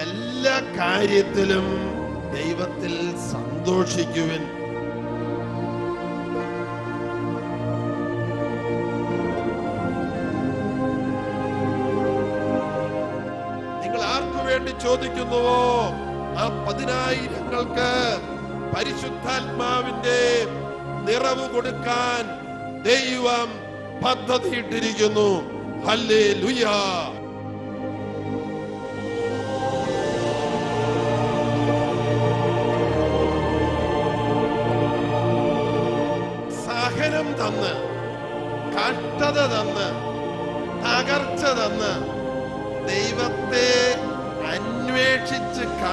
എല്ലാ കാര്യത്തിലും ദൈവത്തിൽ സന്തോഷിക്കുവിൻ. നിങ്ങൾ ആർക്കു വേണ്ടി ചോദിക്കുന്നുവോ? ആ പതിനായിരങ്ങൾക്ക് പരിശുദ്ധാത്മാവിന്റെ നിറവ് കൊടുക്കാൻ ദൈവം പദ്ധതിയിട്ടിരിക്കുന്നു. ഹല്ലേ ലുയാ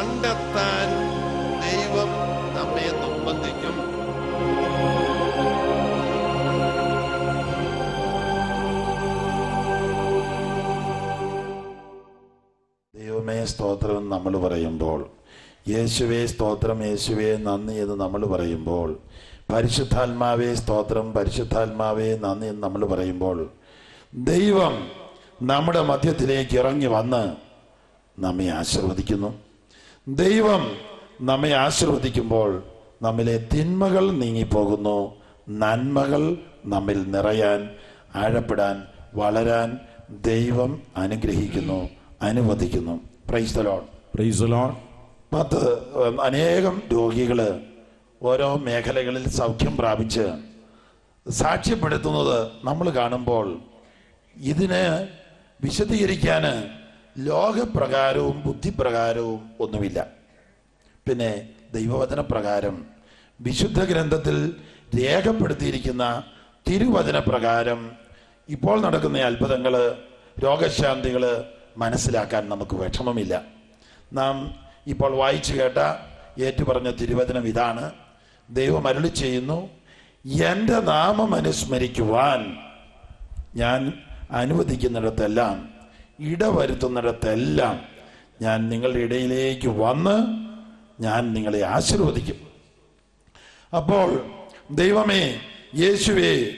കണ്ടെത്താൻ ദൈവം നമ്മെ നിർബന്ധിക്കും ദൈവമേ സ്തോത്രം നമ്മൾ പറയുമ്പോൾ. യേശുവേ സ്തോത്രം യേശുവേ നന്ദി എന്ന് നമ്മൾ പറയുമ്പോൾ. പരിശുദ്ധാത്മാവേ സ്തോത്രം പരിശുദ്ധാത്മാവേ നന്ദി എന്ന് നമ്മൾ പറയുമ്പോൾ. ദൈവം നമ്മുടെ മധ്യത്തിലേക്ക് ഇറങ്ങി വന്ന് നമ്മെ ആശീർവദിക്കുന്നു. ദൈവം നമ്മെ ആശീർവദിക്കുമ്പോൾ നമ്മിലെ തിന്മകൾ നീങ്ങിപ്പോകുന്നു. നന്മകൾ നമ്മിൽ നിറയാൻ ആഴപ്പെടാൻ വളരാൻ ദൈവം അനുഗ്രഹിക്കുന്നു അനുവദിക്കുന്നു. പ്രൈസ് പ്രൈസലോൺ ലോർഡ് പ്രൈസ് ദി ലോർഡ് പത്ത് അനേകം രോഗികൾ ഓരോ മേഖലകളിൽ സൗഖ്യം പ്രാപിച്ച് സാക്ഷ്യപ്പെടുത്തുന്നത് നമ്മൾ കാണുമ്പോൾ ഇതിനെ വിശദീകരിക്കാൻ ലോകപ്രകാരവും ബുദ്ധിപ്രകാരവും ഒന്നുമില്ല. പിന്നെ ദൈവവചന പ്രകാരം വിശുദ്ധ ഗ്രന്ഥത്തിൽ രേഖപ്പെടുത്തിയിരിക്കുന്ന തിരുവചന പ്രകാരം ഇപ്പോൾ നടക്കുന്ന അത്ഭുതങ്ങൾ രോഗശാന്തികൾ മനസ്സിലാക്കാൻ നമുക്ക് വിഷമമില്ല. നാം ഇപ്പോൾ വായിച്ചു കേട്ട ഏറ്റുപറഞ്ഞ തിരുവചനം ഇതാണ്. ദൈവം അരുളി ചെയ്യുന്നു എന്റെ നാമം അനുസ്മരിക്കുവാൻ ഞാൻ അനുവദിക്കുന്നിടത്തെല്ലാം ഇടവരുത്തുന്നിടത്തെല്ലാം ഞാൻ നിങ്ങളുടെ ഇടയിലേക്ക് വന്ന് ഞാൻ നിങ്ങളെ ആശീർവദിക്കും. അപ്പോൾ ദൈവമേ യേശുവേ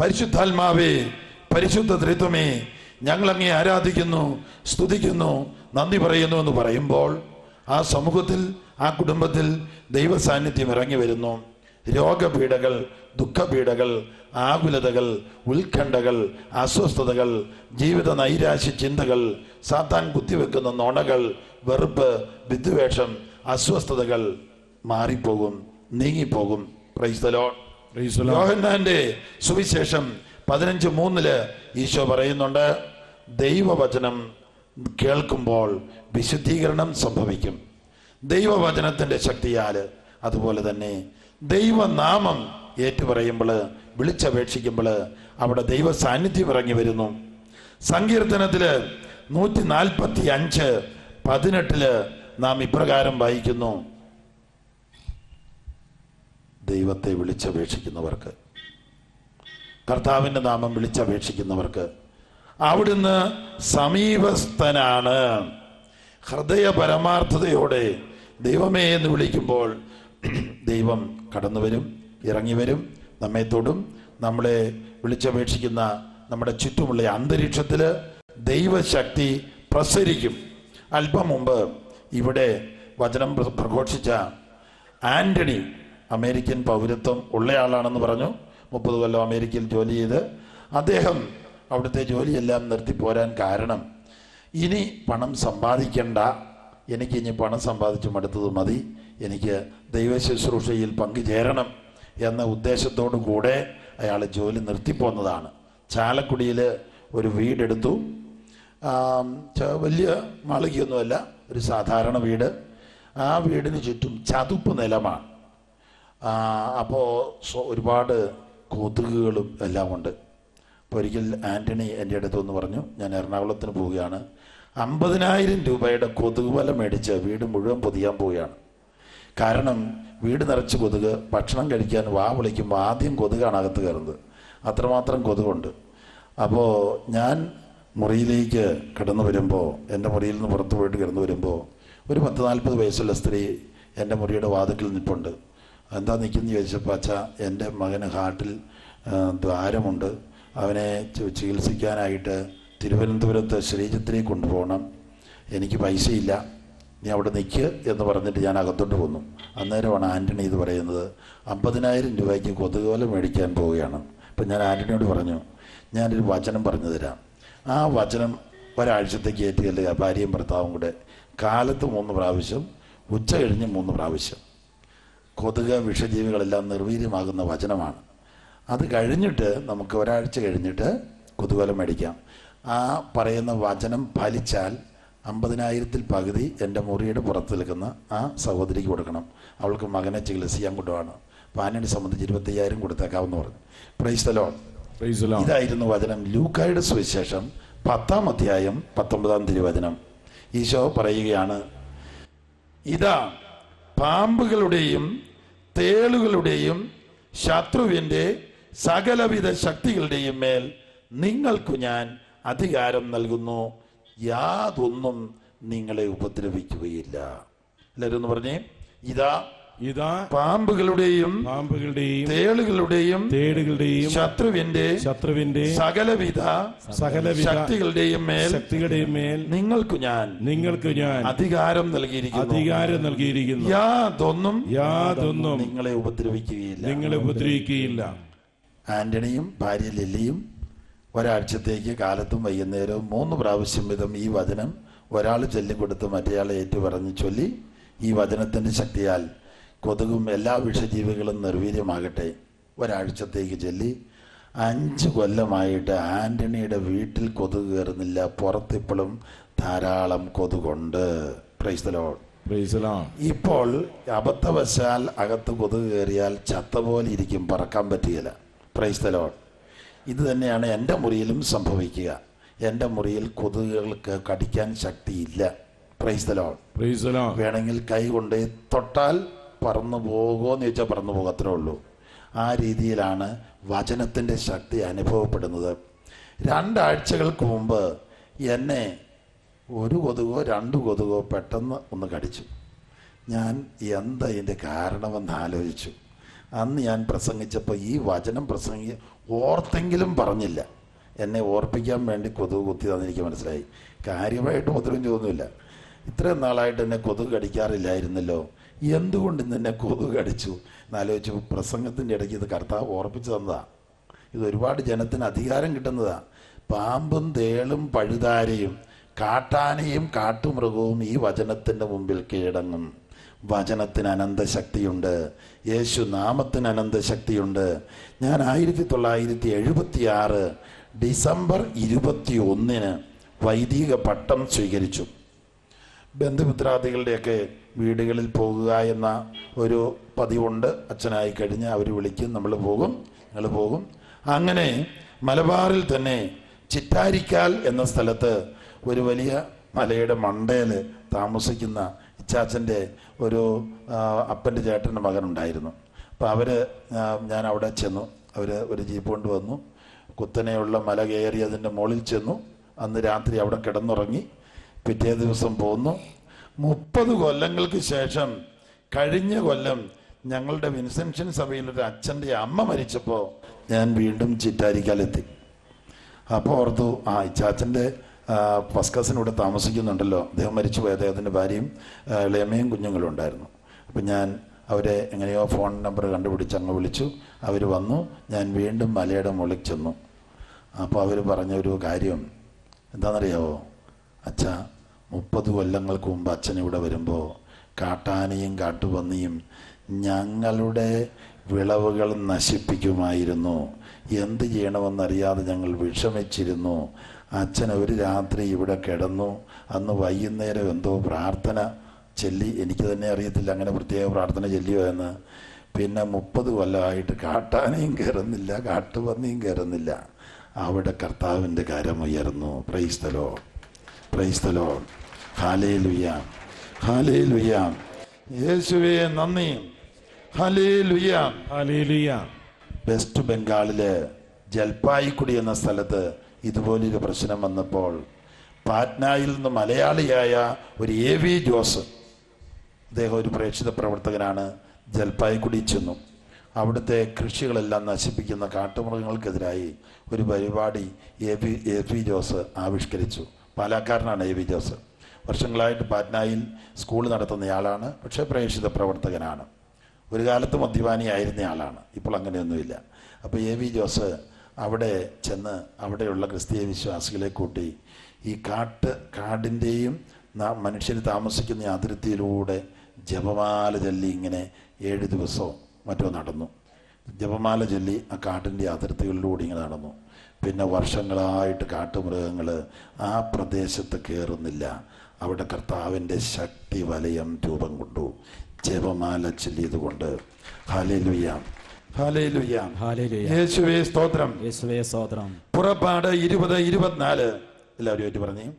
പരിശുദ്ധാത്മാവേ പരിശുദ്ധ ത്രിത്വമേ ഞങ്ങൾ അങ്ങേ ആരാധിക്കുന്നു സ്തുതിക്കുന്നു നന്ദി പറയുന്നു എന്ന് പറയുമ്പോൾ ആ സമൂഹത്തിൽ ആ കുടുംബത്തിൽ ദൈവസാന്നിധ്യം ഇറങ്ങി വരുന്നു. രോഗപീഠകൾ ദുഃഖപീഠകൾ ആകുലതകൾ ഉത്കണ്ഠകൾ അസ്വസ്ഥതകൾ ജീവിത നൈരാശ്യ ചിന്തകൾ സാത്താൻ കുത്തിവെക്കുന്ന നുണകൾ വെറുപ്പ് വിദ്വേഷം അസ്വസ്ഥതകൾ മാറിപ്പോകും നീങ്ങിപ്പോകും. യോഹന്നാന്റെ സുവിശേഷം പതിനഞ്ച് മൂന്നിൽ ഈശോ പറയുന്നുണ്ട് ദൈവവചനം കേൾക്കുമ്പോൾ വിശുദ്ധീകരണം സംഭവിക്കും. ദൈവവചനത്തിന്റെ ശക്തിയാൽ അതുപോലെ തന്നെ ദൈവനാമം ഏറ്റുപറയുമ്പോൾ വിളിച്ചപേക്ഷിക്കുമ്പോൾ അവിടെ ദൈവ സാന്നിധ്യം ഇറങ്ങി വരുന്നു. സങ്കീർത്തനത്തിൽ നൂറ്റി നാൽപ്പത്തി അഞ്ച് പതിനെട്ടിൽ നാം ഇപ്രകാരം വായിക്കുന്നു. ദൈവത്തെ വിളിച്ചപേക്ഷിക്കുന്നവർക്ക് കർത്താവിന്റെ നാമം വിളിച്ചപേക്ഷിക്കുന്നവർക്ക് അവിടുന്ന് സമീപസ്ഥനാണ്. ഹൃദയ പരമാർത്ഥതയോടെ ദൈവമേ എന്ന് വിളിക്കുമ്പോൾ ദൈവം കടന്നു വരും ഇറങ്ങി വരും നമ്മെ തൊടും. നമ്മളെ വിളിച്ചപേക്ഷിക്കുന്ന നമ്മുടെ ചുറ്റുമുള്ള അന്തരീക്ഷത്തിൽ ദൈവശക്തി പ്രസരിക്കും. അല്പം മുമ്പ് ഇവിടെ വചനം പ്രഘോഷിച്ച ആന്റണി അമേരിക്കൻ പൗരത്വം ഉള്ളയാളാണെന്ന് പറഞ്ഞു. മുപ്പത് കൊല്ലം അമേരിക്കയിൽ ജോലി ചെയ്ത് അദ്ദേഹം അവിടുത്തെ ജോലിയെല്ലാം നിർത്തി പോരാൻ കാരണം ഇനി പണം സമ്പാദിക്കണ്ട. എനിക്കിനി പണം സമ്പാദിച്ചു മടുത്തത് മതി. എനിക്ക് ദൈവ ശുശ്രൂഷയിൽ പങ്കുചേരണം എന്ന ഉദ്ദേശത്തോടു കൂടെ അയാൾ ജോലി നിർത്തിപ്പോന്നതാണ്. ചാലക്കുടിയിൽ ഒരു വീടെടുത്തു. വലിയ മാളികയൊന്നുമല്ല ഒരു സാധാരണ വീട്. ആ വീടിന് ചുറ്റും ചതുപ്പ് നിലമാണ്. അപ്പോൾ ഒരുപാട് കൊതുകുകളും എല്ലാം ഉണ്ട്. അപ്പോൾ ഒരിക്കൽ ആന്റണി എന്റെ അടുത്ത് ഒന്ന് പറഞ്ഞു ഞാൻ എറണാകുളത്തിന് പോവുകയാണ്. അമ്പതിനായിരം രൂപയുടെ കൊതുക് വല മേടിച്ച് വീട് മുഴുവൻ പൊതിയാൻ പോവുകയാണ്. കാരണം വീട് നിറച്ച് കൊതുക് ഭക്ഷണം കഴിക്കാൻ വാ വിളിക്കുമ്പോൾ ആദ്യം കൊതുകാണ് അകത്ത് കയറുന്നത്. അത്രമാത്രം കൊതുകുണ്ട്. അപ്പോൾ ഞാൻ മുറിയിലേക്ക് കിടന്നു വരുമ്പോൾ എന്റെ മുറിയിൽ നിന്ന് പുറത്ത് പോയിട്ട് കിടന്നു വരുമ്പോൾ ഒരു പത്ത് നാൽപ്പത് വയസ്സുള്ള സ്ത്രീ എന്റെ മുറിയുടെ വാതിക്കിൽ നിൽപ്പുണ്ട്. എന്താ നിൽക്കുന്നു ചോദിച്ചപ്പോൾ അച്ഛ എന്റെ മകന് ഹാർട്ടിൽ ദ്വാരമുണ്ട്. അവനെ ചികിത്സിക്കാനായിട്ട് തിരുവനന്തപുരത്ത് ശ്രീചിത്രയെ കൊണ്ടുപോകണം. എനിക്ക് പൈസയില്ല. നീ അവിടെ നിൽക്കുക എന്ന് പറഞ്ഞിട്ട് ഞാൻ അകത്തോട്ട് പോന്നു അന്നേരമാണ് ആന്റണി ഇത് പറയുന്നത്. അമ്പതിനായിരം രൂപയ്ക്ക് കൊതുകോല മേടിക്കാൻ പോവുകയാണ്. അപ്പം ഞാൻ ആന്റണിയോട് പറഞ്ഞു ഞാനൊരു വചനം പറഞ്ഞു തരാം. ആ വചനം ഒരാഴ്ചത്തേക്ക് ഏറ്റുകല്ലുക ഭാര്യയും ഭർത്താവും കൂടെ കാലത്ത് മൂന്ന് പ്രാവശ്യം ഉച്ച കഴിഞ്ഞ് മൂന്ന് പ്രാവശ്യം. കൊതുക് വിഷജീവികളെല്ലാം നിർവീര്യമാകുന്ന വചനമാണ്. അത് കഴിഞ്ഞിട്ട് നമുക്ക് ഒരാഴ്ച കഴിഞ്ഞിട്ട് കൊതുകോലം മേടിക്കാം. ആ പറയുന്ന വചനം ഫലിച്ചാൽ അമ്പതിനായിരത്തിൽ പകുതി എന്റെ മുറിയുടെ പുറത്ത് നിൽക്കുന്ന ആ സഹോദരിക്ക് കൊടുക്കണം. അവൾക്ക് മകനെ ചികിത്സിക്കാൻ കൊണ്ടുപോകണം. ആനയെ സംബന്ധിച്ച് ഇരുപത്തയ്യായിരം കൊടുത്തേക്കാമെന്ന് പറഞ്ഞു. പ്രൈസ്തലോ. ഇതായിരുന്നു വചനം. ലൂക്കായുടെ സുവിശേഷം പത്താം അധ്യായം പത്തൊമ്പതാം തിരുവചനം. ഈശോ പറയുകയാണ് ഇതാ പാമ്പുകളുടെയും തേളുകളുടെയും ശത്രുവിന്റെ സകലവിധ ശക്തികളുടെയും മേൽ നിങ്ങൾക്കു ഞാൻ അധികാരം നൽകുന്നു. യാതൊന്നും നിങ്ങളെ ഉപദ്രവിക്കുകയില്ല. എല്ലാവരും ഒന്ന് പറഞ്ഞേ. ഇതാ ഇതാ പാമ്പുകളുടെയും പാമ്പുകളുടെയും തേളുകളുടെയും തേടുകളുടെയും ശത്രുവിന്റെ ശത്രുവിന്റെ സകലവിധ സകല ശക്തികളുടെയും മേൽ ശക്തികളുടെയും മേൽ നിങ്ങൾക്ക് ഞാൻ നിങ്ങൾക്ക് ഞാൻ അധികാരം നൽകിയിരിക്കുന്നു. അധികാരം നൽകിയിരിക്കുന്നു. യാതൊന്നും യാതൊന്നും നിങ്ങളെ ഉപദ്രവിക്കുകയില്ല. നിങ്ങളെ ഉപദ്രവിക്കുകയില്ല. ആന്റണിയും ഭാര്യ ലില്ലിയും ഒരാഴ്ചത്തേക്ക് കാലത്തും വൈകുന്നേരവും മൂന്ന് പ്രാവശ്യം വീതം ഈ വചനം ഒരാൾ ചൊല്ലിക്കൊടുത്ത് മറ്റേയാളെ ഏറ്റുപറഞ്ഞ് ചൊല്ലി ഈ വചനത്തിന്റെ ശക്തിയാൽ കൊതുകും എല്ലാ വിഷജീവികളും നിർവീര്യമാകട്ടെ. ഒരാഴ്ചത്തേക്ക് ചൊല്ലി. അഞ്ച് കൊല്ലമായിട്ട് ആന്റണിയുടെ വീട്ടിൽ കൊതുക് കയറുന്നില്ല. പുറത്തിപ്പോഴും ധാരാളം കൊതുകുണ്ട്. Lord. ഇപ്പോൾ അബദ്ധവശാൽ അകത്ത് കൊതുക് കയറിയാൽ ചത്ത പോലെ ഇരിക്കും. പറക്കാൻ പറ്റുകയില്ല. പ്രൈസ്തലോൺ ഇത് തന്നെയാണ് എന്റെ മുറിയിലും സംഭവിക്കുക. എന്റെ മുറിയിൽ കൊതുകുകൾക്ക് കടിക്കാൻ ശക്തിയില്ല. പ്രൈസ്തലോ പ്രൈസ്തലോ. വേണമെങ്കിൽ കൈ കൊണ്ട് തൊട്ടാൽ പറന്നു പോകുമോ എന്ന് ചോദിച്ചാൽ പറന്നു പോകത്രേ ഉള്ളൂ. ആ രീതിയിലാണ് വചനത്തിന്റെ ശക്തി അനുഭവപ്പെടുന്നത്. രണ്ടാഴ്ചകൾക്ക് മുമ്പ് എന്നെ ഒരു കൊതുകോ രണ്ട് കൊതുകോ പെട്ടെന്ന് ഒന്ന് കടിച്ചു. ഞാൻ എന്താ ഇതിന്റെ കാരണമെന്ന് ആലോചിച്ചു. അന്ന് ഞാൻ പ്രസംഗിച്ചപ്പോൾ ഈ വചനം പ്രസംഗി ഓർത്തെങ്കിലും പറഞ്ഞില്ല. എന്നെ ഓർപ്പിക്കാൻ വേണ്ടി കൊതുക് കുത്തിയതെന്ന് എനിക്ക് മനസ്സിലായി. കാര്യമായിട്ട് ഉപദ്രവം ചോദിച്ചില്ല ഇത്രയും നാളായിട്ട് എന്നെ കൊതുക് കടിക്കാറില്ലായിരുന്നല്ലോ. എന്തുകൊണ്ട് ഇന്ന് എന്നെ കൊതുക് കടിച്ചു? എന്നാലോചിച്ചു പ്രസംഗത്തിന്റെ ഇടയ്ക്ക് ഇത് കർത്താവ് ഓർപ്പിച്ചു തന്നതാണ് ഇത് ഒരുപാട് ജനത്തിന് അധികാരം കിട്ടുന്നതാണ് പാമ്പും തേളും പഴുതാരയും കാട്ടാനയും കാട്ടുമൃഗവും ഈ വചനത്തിന്റെ മുമ്പിൽ കീഴടങ്ങും. വചനത്തിന് അനന്ത ശക്തിയുണ്ട് യേശു നാമത്തിന് അനന്തശക്തിയുണ്ട്. ഞാൻ ആയിരത്തി തൊള്ളായിരത്തി എഴുപത്തി ആറ് ഡിസംബർ ഇരുപത്തി ഒന്നിന് വൈദിക പട്ടം സ്വീകരിച്ചു. ബന്ധുമിത്രാദികളുടെയൊക്കെ വീടുകളിൽ പോകുക എന്ന ഒരു പതിവുണ്ട്. അച്ഛനായി കഴിഞ്ഞ് അവർ വിളിക്കും നമ്മൾ പോകും ഞങ്ങൾ പോകും. അങ്ങനെ മലബാറിൽ തന്നെ ചിറ്റാരിക്കാൽ എന്ന സ്ഥലത്ത് ഒരു വലിയ മലയുടെ മണ്ടയിൽ താമസിക്കുന്ന ഇച്ചാച്ചന്റെ ഒരു അപ്പന്റെ ചേട്ടന്റെ മകനുണ്ടായിരുന്നു. അപ്പോൾ അവർ ഞാൻ അവിടെ ചെന്നു. അവർ ഒരു ജീപ്പ് കൊണ്ട് വന്നു. കുത്തനെയുള്ള മല കയറി അതിന്റെ മുകളിൽ ചെന്നു. അന്ന് രാത്രി അവിടെ കിടന്നുറങ്ങി പിറ്റേ ദിവസം പോന്നു. മുപ്പത് കൊല്ലങ്ങൾക്ക് ശേഷം കഴിഞ്ഞ കൊല്ലം ഞങ്ങളുടെ വിൻസെൻഷൻ സഭയിൽ ഒരു അച്ഛന്റെ അമ്മ മരിച്ചപ്പോൾ ഞാൻ വീണ്ടും ചിറ്റാരിക്കാലെത്തി. അപ്പോൾ ഓർത്തു ആ ഇച്ചാച്ചന്റെ പസ്കസിന് ഇവിടെ താമസിക്കുന്നുണ്ടല്ലോ. അദ്ദേഹം മരിച്ചുപോയി. അദ്ദേഹത്തിന്റെ ഭാര്യയും ഇളയമ്മയും കുഞ്ഞുങ്ങളും ഉണ്ടായിരുന്നു അപ്പം ഞാൻ അവരെ എങ്ങനെയോ ഫോൺ നമ്പർ കണ്ടുപിടിച്ച് അങ്ങ് വിളിച്ചു. അവർ വന്നു. ഞാൻ വീണ്ടും മലയുടെ മുകളിൽ ചെന്നു. അപ്പോൾ അവർ പറഞ്ഞ ഒരു കാര്യം എന്താണെന്നറിയാവോ? അച്ഛ മുപ്പത് കൊല്ലങ്ങൾക്ക് മുമ്പ് അച്ഛൻ ഇവിടെ വരുമ്പോൾ കാട്ടാനയും കാട്ടുപന്നിയും ഞങ്ങളുടെ വിളവുകൾ നശിപ്പിക്കുമായിരുന്നു. എന്ത് ചെയ്യണമെന്നറിയാതെ ഞങ്ങൾ വിഷമിച്ചിരുന്നു. അച്ഛൻ ഒരു രാത്രി ഇവിടെ കിടന്നു. അന്ന് വൈകുന്നേരം എന്തോ പ്രാർത്ഥന. ചൊല്ലി എനിക്ക് തന്നെ അറിയത്തില്ല അങ്ങനെ പ്രത്യേക പ്രാർത്ഥന ചെല്ലിയോ എന്ന്. പിന്നെ മുപ്പത് കൊല്ലമായിട്ട് കാട്ടാനയും കയറുന്നില്ല കാട്ടുപന്നിയും കയറുന്നില്ല. അവിടെ കർത്താവിന്റെ കരം ഉയർന്നു. പ്രൈസ്തലോ പ്രൈസ്തലോ ഹാലേ ലുയാം ഹാലേ ലുയാം യേശുവേ നന്ദി. ഹാലേ ലുയാം Hallelujah. വെസ്റ്റ് ബംഗാളിലെ ജൽപായിക്കുടി എന്ന സ്ഥലത്ത് ഇതുപോലൊരു പ്രശ്നം വന്നപ്പോൾ പാറ്റ്നയിൽ നിന്ന് മലയാളിയായ ഒരു എ വി ജോസ് അദ്ദേഹം ഒരു പ്രേക്ഷിത പ്രവർത്തകനാണ്. ജൽപായിക്കുടി ചെന്നു. അവിടുത്തെ കൃഷികളെല്ലാം നശിപ്പിക്കുന്ന കാട്ടുമൃഗങ്ങൾക്കെതിരായി ഒരു പരിപാടി A P A P Jose ആവിഷ്കരിച്ചു. പാലക്കാരനാണ് എ പി ജോസ്. വർഷങ്ങളായിട്ട് പാറ്റ്നയിൽ സ്കൂൾ നടത്തുന്നയാളാണ് പക്ഷേ പ്രേക്ഷിത പ്രവർത്തകനാണ്. ഒരു കാലത്ത് മദ്യപാനിയായിരുന്ന ആളാണ്. ഇപ്പോൾ അങ്ങനെയൊന്നുമില്ല. അപ്പോൾ എ വി ജോസ് അവിടെ ചെന്ന് അവിടെയുള്ള ക്രിസ്തീയ വിശ്വാസികളെ കൂട്ടി ഈ കാട്ട് കാടിന്റെയും മനുഷ്യർ താമസിക്കുന്ന അതിർത്തിയിലൂടെ ജപമാല ചൊല്ലി ഇങ്ങനെ ഏഴ് ദിവസവും മറ്റോ നടന്നു. ജപമാല ചൊല്ലി ആ കാട്ടിന്റെ അതിർത്തികളിലൂടെ ഇങ്ങനെ നടന്നു. പിന്നെ വർഷങ്ങളായിട്ട് കാട്ടുമൃഗങ്ങൾ ആ പ്രദേശത്ത് കയറുന്നില്ല അവിടെ കർത്താവിന്റെ ശക്തി വലയം രൂപം കൊണ്ടു ജപമാല ചൊല്ലിയത് കൊണ്ട്. ഹാലേലുയ്യാം ഹാലേലുയ്യാം ഹാലേലുയ യേശുവേ സ്തോത്രം. യേശുവേ സ്തോത്രം. പുറപ്പാട് ഇരുപത് ഇരുപത്തിനാല്. എല്ലാവരും ഏറ്റു പറഞ്ഞേ.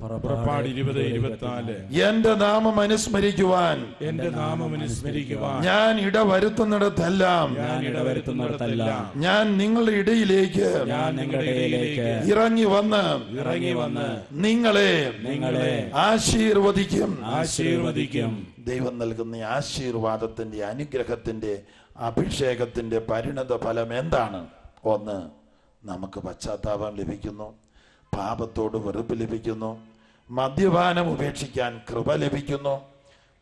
പുറപ്പാട് ഇരുപത് ഇരുപത്തിനാല്. എന്റെ നാമം അനുസ്മരിക്കുവാൻ. എന്റെ നാമം അനുസ്മരിക്കുവാൻ. ഞാൻ ഇടവരുത്തുന്നിടത്തെല്ലാം. ഞാൻ ഇടവരുത്തുന്നിടത്തെല്ലാം. ഞാൻ നിങ്ങളുടെ ഇടയിലേക്ക് ഞാൻ നിങ്ങളുടെ ഇടയിലേക്ക് ഇറങ്ങി വന്ന് ഇറങ്ങി വന്ന് നിങ്ങളെ നിങ്ങളെ ആശീർവദിക്കും. ആശീർവദിക്കും. ദൈവം നൽകുന്ന ആശീർവാദത്തിന്റെ അനുഗ്രഹത്തിന്റെ അഭിഷേകത്തിന്റെ പരിണത ഫലം എന്താണ്? ഒന്ന് നമുക്ക് പശ്ചാത്താപം ലഭിക്കുന്നു. പാപത്തോട് വെറുപ്പ് ലഭിക്കുന്നു. മദ്യപാനം ഉപേക്ഷിക്കാൻ കൃപ ലഭിക്കുന്നു.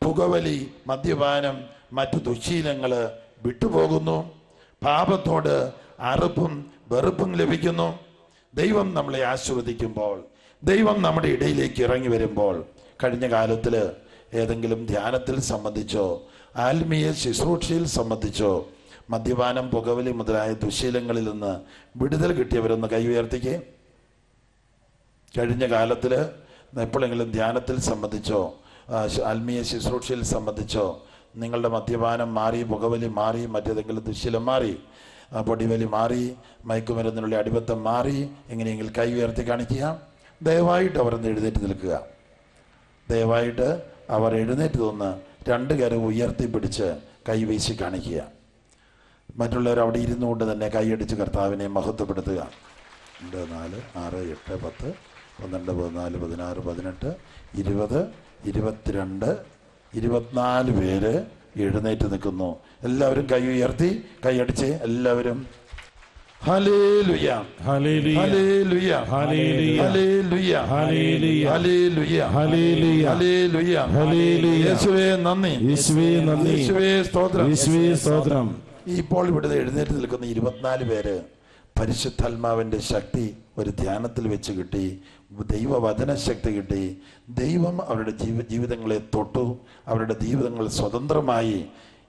പുകവലി മദ്യപാനം മറ്റു ദുശീലങ്ങൾ വിട്ടുപോകുന്നു. പാപത്തോട് അറുപ്പും വെറുപ്പും ലഭിക്കുന്നു. ദൈവം നമ്മളെ ആശീർവദിക്കുമ്പോൾ ദൈവം നമ്മുടെ ഇടയിലേക്ക് ഇറങ്ങി വരുമ്പോൾ കഴിഞ്ഞ കാലത്തിൽ ഏതെങ്കിലും ധ്യാനത്തിൽ സംബന്ധിച്ചോ ആത്മീയ ശുശ്രൂഷയിൽ സംബന്ധിച്ചോ മദ്യപാനം പുകവലി മുതലായ ദുശീലങ്ങളിൽ നിന്ന് വിടുതൽ കിട്ടിയവരൊന്ന് കൈ ഉയർത്തിക്കേ. കഴിഞ്ഞ കാലത്തിൽ എപ്പോഴെങ്കിലും ധ്യാനത്തിൽ സംബന്ധിച്ചോ ആത്മീയ ശുശ്രൂഷയിൽ സംബന്ധിച്ചോ നിങ്ങളുടെ മദ്യപാനം മാറി പുകവലി മാറി മറ്റേതെങ്കിലും ദുശ്ശീലം മാറി പൊടിവലി മാറി മയക്കുമരുന്നിനുള്ള അടിപത്തം മാറി എങ്ങനെയെങ്കിലും കൈ ഉയർത്തി കാണിക്കുക. ദയവായിട്ട് അവർ എഴുന്നേറ്റ് നിൽക്കുക. ദയവായിട്ട് അവർ എഴുന്നേറ്റ് നിന്ന് രണ്ട് കരം ഉയർത്തി പിടിച്ച് കൈ വീശി കാണിക്കുക. മറ്റുള്ളവർ അവിടെ ഇരുന്നുകൊണ്ട് തന്നെ കൈയടിച്ച് കർത്താവിനെ മഹത്വപ്പെടുത്തുക. രണ്ട് നാല് ആറ് എട്ട് പത്ത് പന്ത്രണ്ട് പതിനാല് പതിനാറ് പതിനെട്ട് ഇരുപത് ഇരുപത്തിരണ്ട് ഇരുപത്തിനാല് പേര് എഴുന്നേറ്റ് നിൽക്കുന്നു എല്ലാവരും കൈ ഉയർത്തി കൈയടിച്ച് എല്ലാവരും ഇപ്പോൾ ഇവിടുന്ന് എഴുന്നേറ്റ് നിൽക്കുന്ന ഇരുപത്തിനാല് പേര് പരിശുദ്ധാത്മാവിന്റെ ശക്തി ഒരു ധ്യാനത്തിൽ വെച്ച് കിട്ടി ദൈവവചന ശക്തി കിട്ടി. ദൈവം അവരുടെ ജീവ ജീവിതങ്ങളെ തൊട്ടു അവരുടെ ജീവിതങ്ങൾ സ്വതന്ത്രമായി.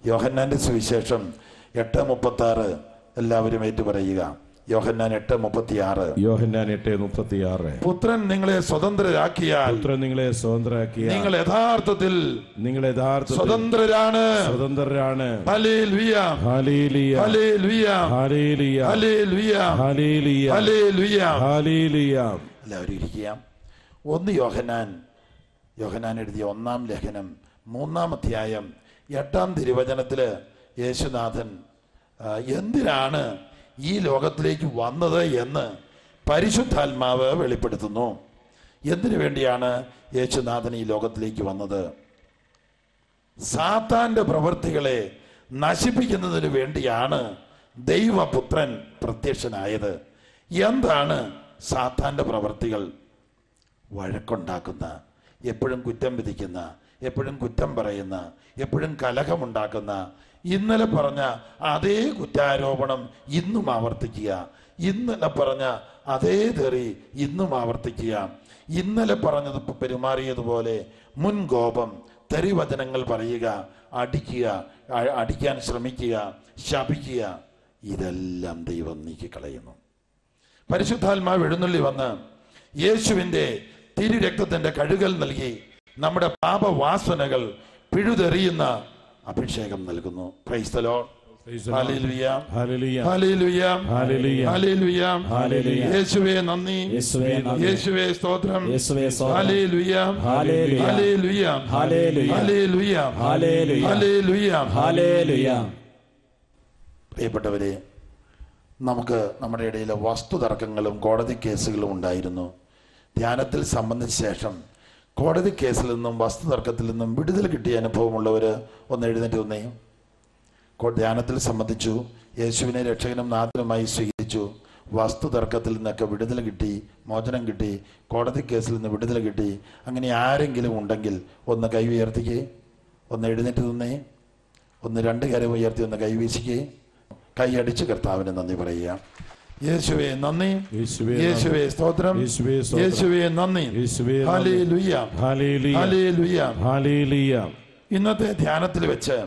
യോഹന്നാന്റെ സുവിശേഷം എട്ട് മുപ്പത്താറ് എല്ലാവരും ഏറ്റു പറയുക യോഹന്നാൻ എട്ട് മുപ്പത്തി ആറ് യോഹന്നാൻ എട്ട് മുപ്പത്തിയാറ്. പുത്രൻ നിങ്ങളെ സ്വതന്ത്രരാക്കിയാൽ പുത്രൻ നിങ്ങളെ സ്വതന്ത്രരാക്കിയ നിങ്ങൾ യഥാർത്ഥത്തിൽ നിങ്ങൾ യഥാർത്ഥത്തിൽ സ്വതന്ത്രരാണ്. സ്വതന്ത്രരാണ്. എല്ലാവരും ഒന്ന് യോഹനാൻ യോഹനാൻ എഴുതിയ ഒന്നാം ലേഖനം മൂന്നാം അധ്യായം എട്ടാം തിരുവചനത്തിൽ യേശുനാഥൻ എന്തിനാണ് ഈ ലോകത്തിലേക്ക് വന്നത് എന്ന് പരിശുദ്ധാത്മാവ് വെളിപ്പെടുത്തുന്നു. എന്തിനു വേണ്ടിയാണ് യേശുനാഥൻ ഈ ലോകത്തിലേക്ക് വന്നത്? സാത്താന്റെ പ്രവൃത്തികളെ നശിപ്പിക്കുന്നതിന് വേണ്ടിയാണ് ദൈവപുത്രൻ പ്രത്യക്ഷനായത്. എന്താണ് സാത്താന്റെ പ്രവൃത്തികൾ? വഴക്കുണ്ടാക്കുന്ന എപ്പോഴും കുറ്റം വിധിക്കുന്ന എപ്പോഴും കുറ്റം പറയുന്ന എപ്പോഴും കലഹമുണ്ടാക്കുന്ന ഇന്നലെ പറഞ്ഞ അതേ കുറ്റാരോപണം ഇന്നും ആവർത്തിക്കുക. ഇന്നലെ പറഞ്ഞ അതേ തെറി ഇന്നും ആവർത്തിക്കുക. ഇന്നലെ പറഞ്ഞത് പെരുമാറിയതുപോലെ മുൻകോപം തെറിവചനങ്ങൾ പറയുക അടിക്കുക അടിക്കാൻ ശ്രമിക്കുക ശപിക്കുക. ഇതെല്ലാം ദൈവം നീക്കിക്കളയുന്നു. പരിശുദ്ധാത്മാവ് എഴുന്നള്ളി വന്ന് യേശുവിന്റെ തിരുരക്തത്തിന്റെ കഴുകൽ നൽകി നമ്മുടെ പാപവാസനകൾ പിഴുതെറിയുന്ന അഭിഷേകം നൽകുന്നു ക്രൈസ്തലോ പ്രിയപ്പെട്ടവരെ നമുക്ക് നമ്മുടെ ഇടയിലെ വസ്തു തർക്കങ്ങളും കോടതി കേസുകളും ഉണ്ടായിരുന്നു ധ്യാനത്തിൽ സംബന്ധിച്ച ശേഷം കോടതി കേസിൽ നിന്നും വസ്തുതർക്കത്തിൽ നിന്നും വിടുതൽ കിട്ടിയ അനുഭവമുള്ളവർ ഒന്ന് എഴുന്നേറ്റ് വന്നേ. ധ്യാനത്തിൽ സംബന്ധിച്ചു യേശുവിനെ രക്ഷകനും നാഥനുമായി സ്വീകരിച്ചു. വസ്തു തർക്കത്തിൽ നിന്നൊക്കെ വിടുതൽ കിട്ടി മോചനം കിട്ടി കോടതി കേസിൽ നിന്ന് വിടുതൽ കിട്ടി. അങ്ങനെ ആരെങ്കിലും ഉണ്ടെങ്കിൽ ഒന്ന് കൈ ഉയർത്തിക്കേ. ഒന്ന് എഴുന്നേറ്റ് നിന്നേ. ഒന്ന് രണ്ട് കരം ഉയർത്തി ഒന്ന് കൈ വീശിക്കേ. കൈ അടിച്ച് കർത്താവിന് നന്ദി പറയുക. യേശുവേ നന്ദി. യേശുവേ സ്തോത്രം. യേശുവേ നന്ദി. ഇന്നത്തെ ധ്യാനത്തിൽ വെച്ച്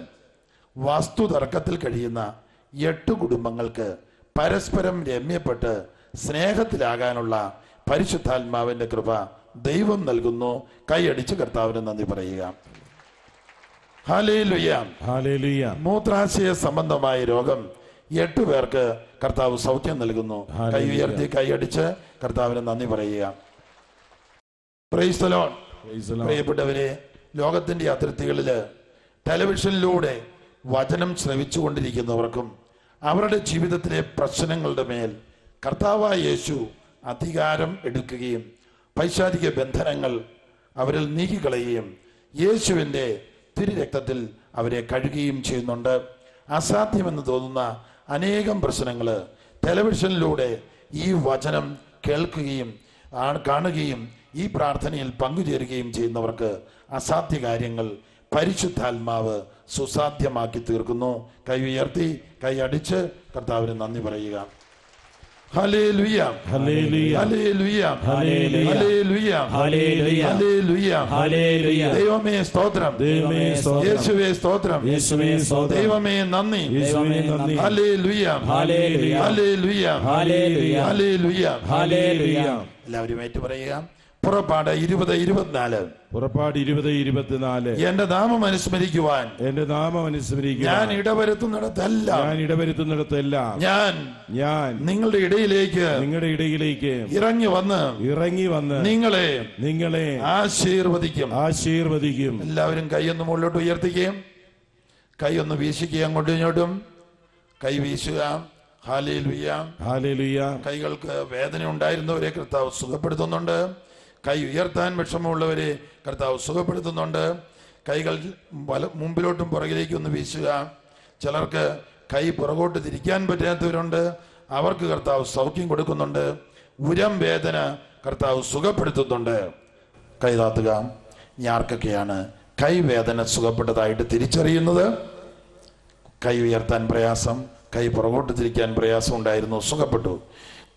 വാസ്തു തർക്കത്തിൽ കഴിയുന്ന എട്ട് കുടുംബങ്ങൾക്ക് പരസ്പരം രമ്യപ്പെട്ട് സ്നേഹത്തിലാകാനുള്ള പരിശുദ്ധാത്മാവിന്റെ കൃപ ദൈവം നൽകുന്നു. കൈയടിച്ച് കർത്താവിന് നന്ദി പറയുക. മൂത്രാശയ സംബന്ധമായ രോഗം എട്ട് പേർക്ക് കർത്താവ് സൗഖ്യം നൽകുന്നു കൈ. ഉയർത്തി കൈയടിച്ച് കർത്താവിന് നന്ദി പറയുക പ്രൈസ്തലോൺ. പ്രിയപ്പെട്ടവരെ ലോകത്തിന്റെ അതിർത്തികളിൽ ടെലിവിഷനിലൂടെ വചനം ശ്രവിച്ചുകൊണ്ടിരിക്കുന്നവർക്കും അവരുടെ ജീവിതത്തിലെ പ്രശ്നങ്ങളുടെ മേൽ കർത്താവായ യേശു അധികാരം എടുക്കുകയും പൈശാചിക ബന്ധനങ്ങൾ അവരിൽ നീക്കിക്കളയുകയും യേശുവിന്റെ തിരുരക്തത്തിൽ അവരെ കഴുകുകയും ചെയ്യുന്നുണ്ട് അസാധ്യമെന്ന് തോന്നുന്ന അനേകം പ്രശ്നങ്ങൾ. ടെലിവിഷനിലൂടെ ഈ വചനം കേൾക്കുകയും കാണുകയും ഈ പ്രാർത്ഥനയിൽ പങ്കുചേരുകയും ചെയ്യുന്നവർക്ക് അസാധ്യ കാര്യങ്ങൾ പരിശുദ്ധാത്മാവ് സുസാധ്യമാക്കി തീർക്കുന്നു. കൈ ഉയർത്തി കൈ അടിച്ച് കർത്താവിന് നന്ദി പറയുക. ദൈവമേ സ്തോത്രം ദൈവമേ സ്തോത്രം. യേശുവേ സ്തോത്രം യേശുവേ സ്തോത്രം. ദൈവമേ നന്ദി ദൈവമേ. എല്ലാവരും ഏറ്റു പറയുക പുറപ്പാട് ഇരുപത് ഇരുപത്തിനാല്. പുറപ്പാട് ഇരുപത് ഇരുപത്തിനാല്. എന്റെ നാമം അനുസ്മരിക്കുവാൻ. എന്റെ നാമം അനുസ്മരിക്കുക. ഞാൻ ഇടവരുത്തുന്നിടത്തല്ല. ഞാൻ ഇടവരുത്തുന്നിടത്തെല്ലാം. ഞാൻ ഞാൻ നിങ്ങളുടെ ഇടയിലേക്ക് നിങ്ങളുടെ ഇടയിലേക്ക് ഇറങ്ങി വന്ന് ഇറങ്ങി വന്ന് നിങ്ങളെ നിങ്ങളെ ആശീർവദിക്കും. ആശീർവദിക്കും. എല്ലാവരും കൈയൊന്ന് മുകളിലോട്ട് ഉയർത്തിക്കുകയും കൈയൊന്ന് വീശിക്കുക അങ്ങോട്ടും ഇങ്ങോട്ടും. കൈ വീശുക. ഹാലയിൽ വീയാം ഹാലേലുയ. കൈകൾക്ക് വേദന ഉണ്ടായിരുന്നവരെ കർത്താവ് സുഖപ്പെടുത്തുന്നുണ്ട്. കൈ ഉയർത്താൻ വിഷമമുള്ളവരെ കർത്താവ് സുഖപ്പെടുത്തുന്നുണ്ട്. കൈകൾ വല മുമ്പിലോട്ടും പുറകിലേക്കും ഒന്ന് വീശുക. ചിലർക്ക് കൈ പുറകോട്ട് തിരിക്കാൻ പറ്റാത്തവരുണ്ട്. അവർക്ക് കർത്താവ് സൗഖ്യം കൊടുക്കുന്നുണ്ട്. ഉരം വേദന കർത്താവ് സുഖപ്പെടുത്തുന്നുണ്ട്. കൈ താത്തുക. ഇനി ആർക്കൊക്കെയാണ് കൈവേദന സുഖപ്പെട്ടതായിട്ട് തിരിച്ചറിയുന്നത്? കൈ ഉയർത്താൻ പ്രയാസം കൈ പുറകോട്ട് തിരിക്കാൻ പ്രയാസം ഉണ്ടായിരുന്നു സുഖപ്പെട്ടു.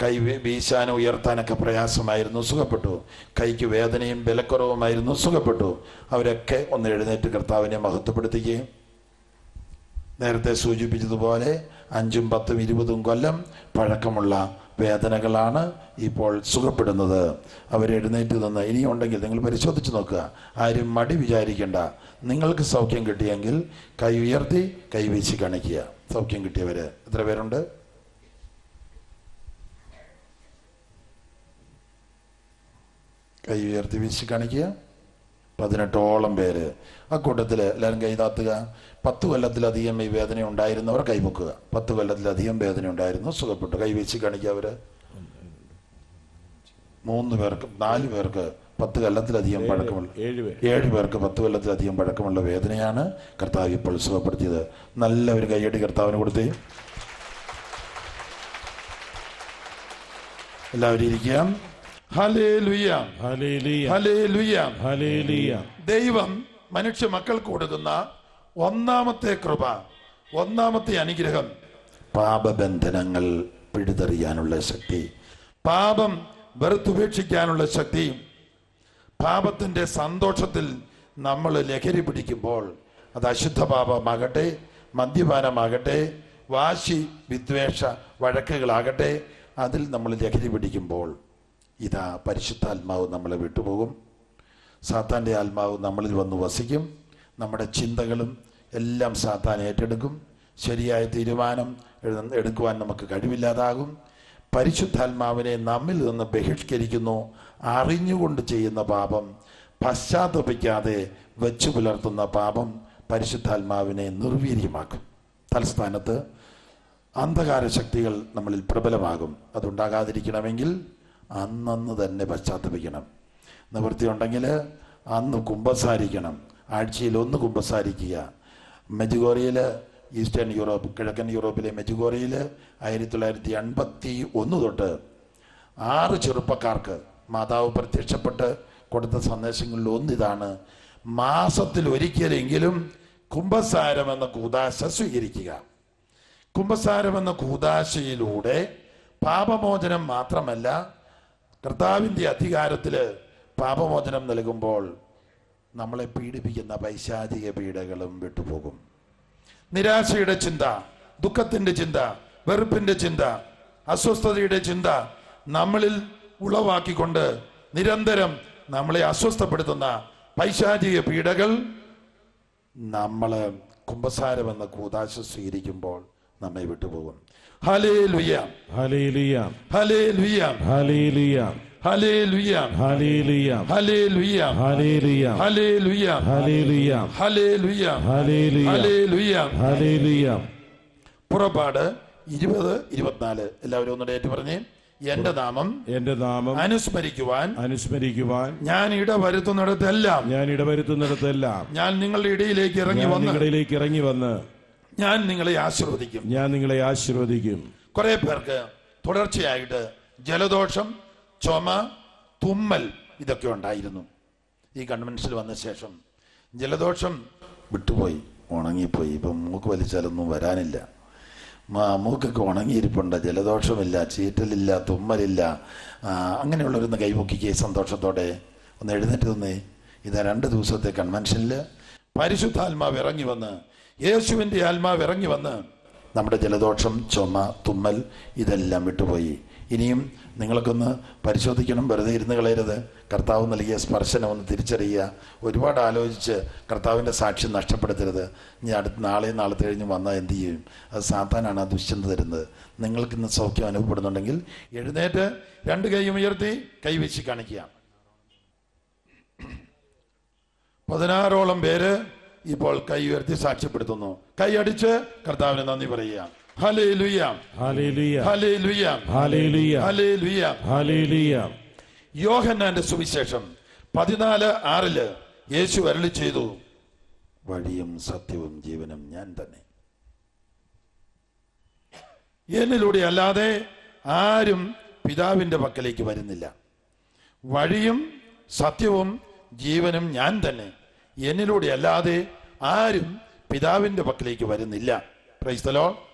കൈ വീശാനും ഉയർത്താനൊക്കെ പ്രയാസമായിരുന്നു. സുഖപ്പെട്ടു. കൈക്ക് വേദനയും ബലക്കുറവുമായിരുന്നു സുഖപ്പെട്ടു. അവരൊക്കെ ഒന്ന് എഴുന്നേറ്റ് കർത്താവിനെ മഹത്വപ്പെടുത്തുകയും നേരത്തെ സൂചിപ്പിച്ചതുപോലെ അഞ്ചും പത്തും ഇരുപതും കൊല്ലം പഴക്കമുള്ള വേദനകളാണ് ഇപ്പോൾ സുഖപ്പെടുന്നത്. അവരെഴുന്നേറ്റ് നിന്ന് ഇനിയുണ്ടെങ്കിൽ നിങ്ങൾ പരിശോധിച്ച് നോക്കുക. ആരും മടി വിചാരിക്കേണ്ട. നിങ്ങൾക്ക് സൗഖ്യം കിട്ടിയെങ്കിൽ കൈ ഉയർത്തി കൈവീശി കാണിക്കുക. സൗഖ്യം കിട്ടിയവർ എത്ര പേരുണ്ട്? കൈ ഉയർത്തി വീശി കാണിക്കുക. പതിനെട്ടോളം പേര്. ആ കൂട്ടത്തിൽ എല്ലാവരും കൈതാത്തുക പത്ത് കൊല്ലത്തിലധികം ഈ വേദന ഉണ്ടായിരുന്നവർ കൈമുക്കുക പത്ത് കൊല്ലത്തിലധികം വേദന ഉണ്ടായിരുന്നു. സുഖപ്പെട്ടു. കൈ വീശി കാണിക്കുക അവർ. മൂന്ന് പേർക്ക് നാല് പേർക്ക് പത്ത് കൊല്ലത്തിലധികം പഴക്കമുള്ള ഏഴ് പേർക്ക് പത്ത് കൊല്ലത്തിലധികം പഴക്കമുള്ള വേദനയാണ് കർത്താവ് ഇപ്പോൾ സുഖപ്പെടുത്തിയത്. നല്ല ഒരു കൈയടി കർത്താവിന് കൊടുത്തേ. എല്ലാവരും ഇരിക്കാം ദൈവം മനുഷ്യ മക്കൾക്ക് കൊടുക്കുന്ന ഒന്നാമത്തെ കൃപ ഒന്നാമത്തെ അനുഗ്രഹം പാപബന്ധനങ്ങൾ പിടിതെറിയാനുള്ള ശക്തി പാപം വെറുത്തുപേക്ഷിക്കാനുള്ള ശക്തി പാപത്തിന്റെ സന്തോഷത്തിൽ നമ്മൾ ലഹരി പിടിക്കുമ്പോൾ അത് അശുദ്ധ പാപമാകട്ടെ മദ്യപാനമാകട്ടെ വാശി വിദ്വേഷ വഴക്കുകളാകട്ടെ അതിൽ നമ്മൾ ലഹരി പിടിക്കുമ്പോൾ ഇതാ പരിശുദ്ധാത്മാവ് നമ്മളെ വിട്ടുപോകും. സാത്താന്റെ ആത്മാവ് നമ്മളിൽ വന്ന് വസിക്കും. നമ്മുടെ ചിന്തകളും എല്ലാം സാത്താൻ ഏറ്റെടുക്കും. ശരിയായ തീരുമാനം എടുക്കുവാൻ നമുക്ക് കഴിവില്ലാതാകും. പരിശുദ്ധാത്മാവിനെ നമ്മിൽ നിന്ന് ബഹിഷ്കരിക്കുന്നു. അറിഞ്ഞുകൊണ്ട് ചെയ്യുന്ന പാപം പശ്ചാത്തപിക്കാതെ വെച്ചു പുലർത്തുന്ന പാപം പരിശുദ്ധാത്മാവിനെ നിർവീര്യമാക്കും. തലസ്ഥാനത്ത് അന്ധകാര ശക്തികൾ നമ്മളിൽ പ്രബലമാകും. അതുണ്ടാകാതിരിക്കണമെങ്കിൽ അന്നന്ന് തന്നെ പശ്ചാത്തപിക്കണം. നിവൃത്തിയുണ്ടെങ്കിൽ അന്ന് കുമ്പസാരിക്കണം. ആഴ്ചയിൽ ഒന്ന് കുമ്പസാരിക്കുക. മെജുഗോറിയിൽ ഈസ്റ്റേൺ യൂറോപ്പ് കിഴക്കൻ യൂറോപ്പിലെ മെജുഗോറിയിൽ ആയിരത്തി തൊള്ളായിരത്തി എൺപത്തി ഒന്ന് തൊട്ട് ആറ് ചെറുപ്പക്കാർക്ക് മാതാവ് പ്രത്യക്ഷപ്പെട്ട് കൊടുത്ത സന്ദേശങ്ങളിൽ ഒന്നിതാണ് മാസത്തിൽ ഒരിക്കലെങ്കിലും കുംഭസാരം എന്ന കൂതാശ സ്വീകരിക്കുക. കുംഭസാരം എന്ന കൂതാശയിലൂടെ പാപമോചനം മാത്രമല്ല കർത്താവിന്റെ അധികാരത്തിൽ പാപമോചനം നൽകുമ്പോൾ നമ്മളെ പീഡിപ്പിക്കുന്ന പൈശാചിക പീഡകളും വിട്ടുപോകും. നിരാശയുടെ ചിന്ത ദുഃഖത്തിന്റെ ചിന്ത വെറുപ്പിന്റെ ചിന്ത അസ്വസ്ഥതയുടെ ചിന്ത നമ്മളിൽ ഉളവാക്കിക്കൊണ്ട് നിരന്തരം നമ്മളെ അസ്വസ്ഥപ്പെടുത്തുന്ന പൈശാചിക പീഡകൾ നമ്മൾ കുംഭസാരമെന്ന കൂതാശ സ്വീകരിക്കുമ്പോൾ നമ്മെ വിട്ടുപോകും ഹലേ ഹലേ ഹലേ ഹലേ പുറപ്പാട് ഇരുപത് ഇരുപത്തിനാല് എല്ലാവരും ഒന്ന് ഏറ്റു പറഞ്ഞേ എന്റെ നാമം എന്റെ നാമം അനുസ്മരിക്കുവാൻ അനുസ്മരിക്കുവാൻ ഞാൻ ഇട വരുത്തുന്നിടത്തെല്ലാം ഞാൻ ഇടവരുത്തുന്നിടത്തെല്ലാം ഞാൻ നിങ്ങളുടെ ഇടയിലേക്ക് ഇറങ്ങി വന്ന് ഇടയിലേക്ക് ഇറങ്ങി വന്ന് ഞാൻ നിങ്ങളെ ആശീർവദിക്കും. ഞാൻ നിങ്ങളെ ആശീർവദിക്കും. കുറെ പേർക്ക് തുടർച്ചയായിട്ട് ജലദോഷം ചുമ തുമ്മൽ ഇതൊക്കെ ഉണ്ടായിരുന്നു. ഈ കൺവെൻഷനിൽ വന്ന ശേഷം ജലദോഷം വിട്ടുപോയി ഉണങ്ങിപ്പോയി. ഇപ്പം മൂക്ക് വലിച്ചാലൊന്നും വരാനില്ല. മൂക്കൊക്കെ ഉണങ്ങിയിരിപ്പുണ്ട്. ജലദോഷമില്ല ചീറ്റലില്ല തുമ്മലില്ല. അങ്ങനെയുള്ളവരൊന്ന് കൈപൊക്കിക്കേ സന്തോഷത്തോടെ. ഒന്ന് എഴുന്നേറ്റ് തന്നേ ഇതാ രണ്ട് ദിവസത്തെ കൺവെൻഷനിൽ പരിശുദ്ധാത്മാവ് ഇറങ്ങി വന്ന് യേശുവിന്റെ ആത്മാവ് ഇറങ്ങി വന്ന് നമ്മുടെ ജലദോഷം ചുമ തുമ്മൽ ഇതെല്ലാം വിട്ടുപോയി. ഇനിയും നിങ്ങൾക്കൊന്ന് പരിശോധിക്കണം വെറുതെ ഇരുന്ന് കളയരുത്. കർത്താവ് നൽകിയ സ്പർശനം ഒന്ന് തിരിച്ചറിയുക. ഒരുപാട് ആലോചിച്ച് കർത്താവിന്റെ സാക്ഷ്യം നഷ്ടപ്പെടുത്തരുത്. ഇനി അടുത്ത നാളെ നാളെ കഴിഞ്ഞ് വന്നാൽ എന്ത് ചെയ്യും? അത് സാത്താനാണ് ആ ദുശ്ചിന്ത തരുന്നത്. നിങ്ങൾക്ക് ഇന്ന് സൗഖ്യം അനുഭവപ്പെടുന്നുണ്ടെങ്കിൽ എഴുന്നേറ്റ് രണ്ട് കൈയും ഉയർത്തി കൈവീശി കാണിക്കുക. പതിനാറോളം പേര് ഇപ്പോൾ കൈ ഉയർത്തി സാക്ഷ്യപ്പെടുത്തുന്നു. കൈയടിച്ച് കർത്താവിന് നന്ദി പറയുക. യോഹന്നാന്റെ സുവിശേഷം പതിനാല് ആറിൽ യേശു അരളി ചെയ്തു. വഴിയും സത്യവും ജീവനും ഞാൻ തന്നെ. എന്നിലൂടെ അല്ലാതെ ആരും പിതാവിന്റെ പക്കലേക്ക് വരുന്നില്ല. വഴിയും സത്യവും ജീവനും ഞാൻ തന്നെ. എന്നിലൂടെ അല്ലാതെ ആരും പിതാവിന്റെ പക്കലേക്ക് വരുന്നില്ല. ക്രൈസ്തലോ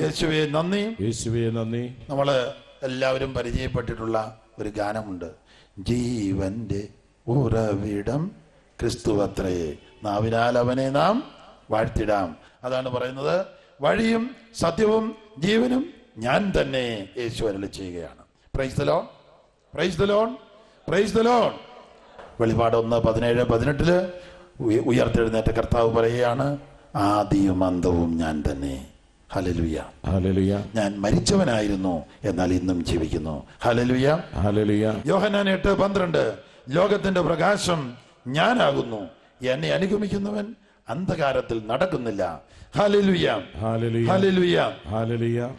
യേശുവേ നന്ദി. യേശുവേ നന്ദി. നമ്മൾ എല്ലാവരും പരിചയപ്പെട്ടിട്ടുള്ള ഒരു ഗാനമുണ്ട്. ജീവന്റെ ഉറവിടം ക്രിസ്തുവത്രയെ നാവിനാൽ അവനെ നാം വാഴ്ത്തിടാം. അതാണ് പറയുന്നത്. വഴിയും സത്യവും ജീവനും ഞാൻ തന്നെ യേശു അരളി ചെയ്യുകയാണ് praise the Lord praise the Lord praise the Lord വെളിപാട് ഒന്ന് പതിനേഴ് പതിനെട്ടിൽ ഉയ- ഉയർത്തെഴുന്നേറ്റ കർത്താവ് പറയുകയാണ് ആദിയും അന്തവും ഞാൻ തന്നെ. ഹലലുയ ഹലലുയ ഞാൻ മരിച്ചവനായിരുന്നു എന്നാൽ ഇന്നും ജീവിക്കുന്നു. ഹലലുയ ഹലലുയ യോഹനാൻ എട്ട് പന്ത്രണ്ട്. ലോകത്തിന്റെ പ്രകാശം ഞാനാകുന്നു. എന്നെ അനുഗമിക്കുന്നവൻ അന്ധകാരത്തിൽ നടക്കുന്നില്ല. ഹലലുയ ഹലലുയ ഹലലുയ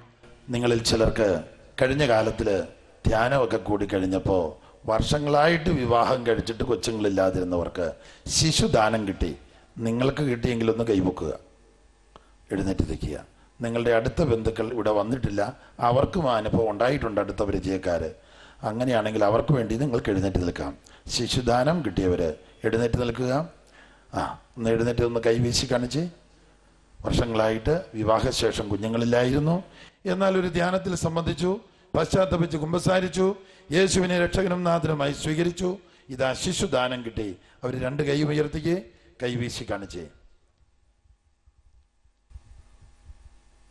നിങ്ങളിൽ ചിലർക്ക് കഴിഞ്ഞ കാലത്തിൽ ധ്യാനമൊക്കെ കൂടി കഴിഞ്ഞപ്പോൾ വർഷങ്ങളായിട്ട് വിവാഹം കഴിച്ചിട്ട് കൊച്ചുങ്ങളില്ലാതിരുന്നവർക്ക് ശിശുദാനം കിട്ടി. നിങ്ങൾക്ക് കിട്ടിയെങ്കിലൊന്ന് കൈവക്കുക. എഴുന്നേറ്റ് നിൽക്കുക. നിങ്ങളുടെ അടുത്ത ബന്ധുക്കൾ ഇവിടെ വന്നിട്ടില്ല. അവർക്കും അനുഭവം ഉണ്ടായിട്ടുണ്ട് അടുത്ത പരിചയക്കാർ അങ്ങനെയാണെങ്കിൽ അവർക്ക് വേണ്ടി നിങ്ങൾക്ക് എഴുന്നേറ്റ് നിൽക്കാം. ശിശുദാനം കിട്ടിയവർ എഴുന്നേറ്റ് നിൽക്കുക. ആ ഒന്ന് എഴുന്നേറ്റ് ഒന്ന് കൈവീശി കാണിച്ച്. വർഷങ്ങളായിട്ട് വിവാഹശേഷം കുഞ്ഞുങ്ങളില്ലായിരുന്നു. എന്നാൽ ഒരു ധ്യാനത്തിൽ സംബന്ധിച്ചു പശ്ചാത്തപിച്ച് കുമ്പസാരിച്ചു. യേശുവിനെ രക്ഷകനും നാഥനുമായി സ്വീകരിച്ചു. ഇതാ ശിശുദാനം കിട്ടി. അവർ രണ്ട് കൈ ഉയർത്തിക്ക് കൈവീശി കാണിച്ചേ.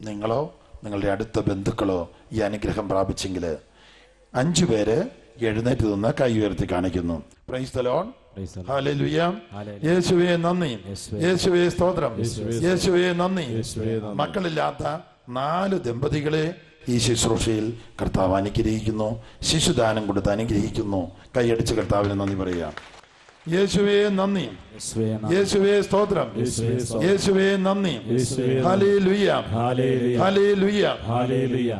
നിങ്ങളോ നിങ്ങളുടെ അടുത്ത ബന്ധുക്കളോ ഈ അനുഗ്രഹം പ്രാപിച്ചെങ്കിൽ അഞ്ചു പേര് എഴുന്നേറ്റ് നിന്ന് കൈ ഉയർത്തി കാണിക്കുന്നു. പ്രൈസ്. യേശുവേ നന്ദി. യേശുവേ. സ്തോത്രം. യേശുവേ നന്ദി. മക്കളില്ലാത്ത നാല് ദമ്പതികളെ ഈ ശുശ്രൂഷയിൽ കർത്താവ് അനുഗ്രഹിക്കുന്നു. ശിശുദാനം കൊടുത്ത് അനുഗ്രഹിക്കുന്നു. കൈയടിച്ച് കർത്താവിന് നന്ദി പറയുക. യേശുവേ നന്ദി. യേശുവേ യേശുവേ സ്തോത്രം. യേശുവേ നന്ദി. യേശുവേ നന്ദി. ഹല്ലേലൂയ. ഹല്ലേലൂയ. ഹല്ലേലൂയ. ഹല്ലേലൂയ.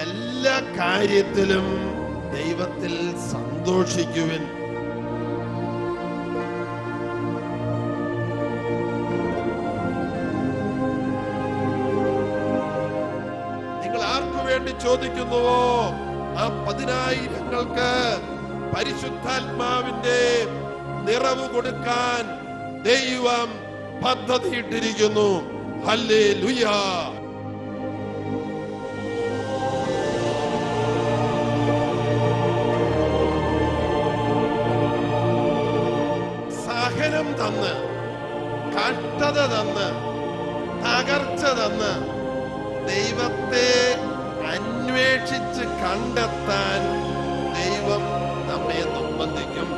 എല്ലാ കാര്യത്തിലും ദൈവത്തിൽ സന്തോഷിക്കുവിൻ. ചോദിക്കുന്നുവോ ആ പതിനായിരങ്ങൾക്ക് പരിശുദ്ധാത്മാവിന്റെ നിറവ് കൊടുക്കാൻ ദൈവം പദ്ധതിയിട്ടിരിക്കുന്നു. ഹല്ലേ ലുയാ സഹനം തന്ന് കഷ്ടത തന്ന് തകർച്ച തന്ന് ദൈവത്തെ അന്വേഷിച്ച് കണ്ടെത്താൻ ദൈവം നമ്മെ നിർബന്ധിക്കും